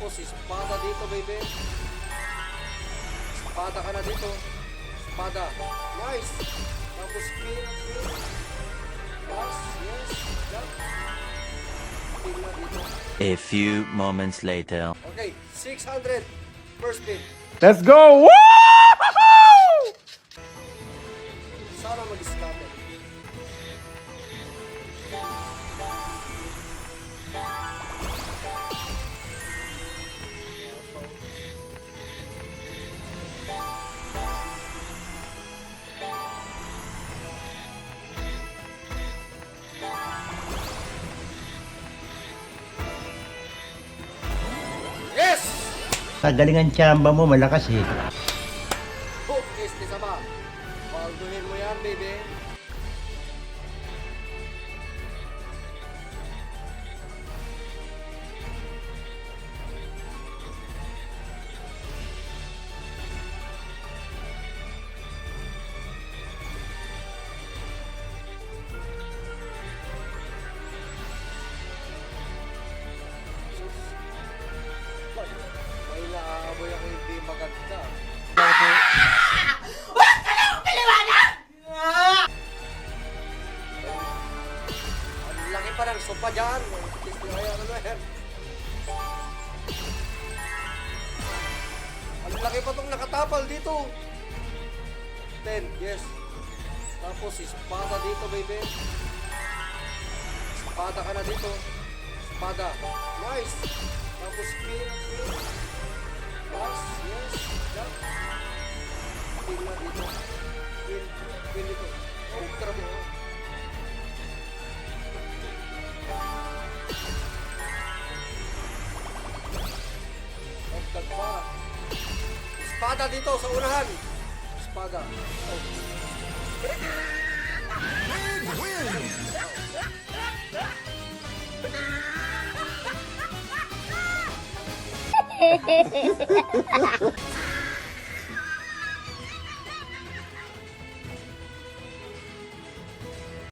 Tapos espada dito, baby. Espada ka na dito. Espada. Nice. Tapos spin, spin. Nice, yes. Jump. Spin na dito. A few moments later. Okay, 600. First spin. Let's go! Woo! Sana mag-scatter. Kagalingan tsamba mo, malakas eh. Is the sama. Palduhin mo yan, baby. Laki pa ng sopa dyan. Kaya ano yan. Ang laki pa itong nakatapal dito. 10, yes. Tapos espada dito, baby. Espada ka na dito. Espada. Nice. Tapos spin. Nice, yes. Dagdag pa. Espada dito sa unahan. Espada. Oh.